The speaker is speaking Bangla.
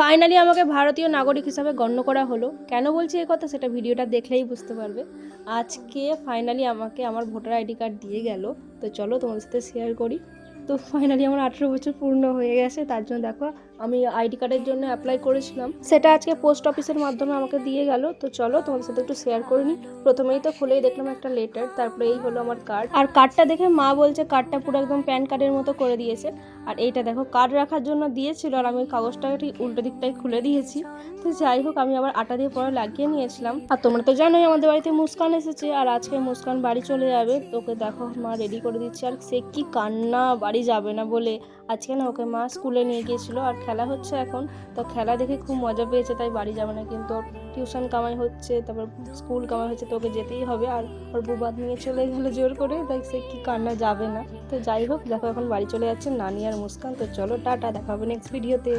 ফাইনালি আমাকে ভারতীয় নাগরিক হিসাবে গণ্য করা হলো। কেন বলছি এই কথা সেটা ভিডিওটা দেখলেই বুঝতে পারবে। আজকে ফাইনালি আমাকে আমার ভোটার আইডি কার্ড দিয়ে গেল। তো চলো তোমাদের সাথে শেয়ার করি। তো ফাইনালি আমার আঠেরো বছর পূর্ণ হয়ে গেছে, তার জন্য দেখো আমি আইডি কার্ডের জন্য অ্যাপ্লাই করেছিলাম। সেটা আজকে পোস্ট অফিসের মাধ্যমে আমাকে দিয়ে গেল, তো চলো তোমাদের সাথে একটু শেয়ার করে নিই। প্রথমেই তো খুলেই দেখলাম একটা লেটার তারপরে এই হলো আমার কার্ড আর কার্ডটা দেখে মা বলছে কার্ডটা পুরো একদম প্যান কার্ডের মতো করে দিয়েছে। আর এইটা দেখো কার্ড রাখার জন্য দিয়েছিল, আর আমি কাগজটা ঠিক উল্টো দিকটাই খুলে দিয়েছি। তো যাই হোক, আমি আবার আটা দিয়ে পরে লাগিয়ে নিয়েছিলাম। আর তোমরা তো জানোই আমাদের বাড়িতে মুস্কান এসেছে, আর আজকে মুস্কান বাড়ি চলে যাবে। তোকে দেখো মা রেডি করে দিচ্ছে, আর সে কি কান্না বাড়ি যাবে না বলে আজকে না ওকে মা স্কুলে নিয়ে গিয়েছিল আর খেলা হচ্ছে এখন। তো খেলা দেখে খুব মজা পেয়েছে, তাই বাড়ি যাবে না কিন্তু ওর টিউশন কামাই হচ্ছে, তারপর স্কুল কামাই হচ্ছে, তো ওকে যেতেই হবে। আর ওর বুবাদ নিয়ে চলে গেলো জোর করে, তাই সে কি কান্না যাবে না। তো যাই হোক, দেখো এখন বাড়ি চলে যাচ্ছে নানি আর মুস্কান। তো চলো, টাটা, দেখা হবে নেক্সট ভিডিওতে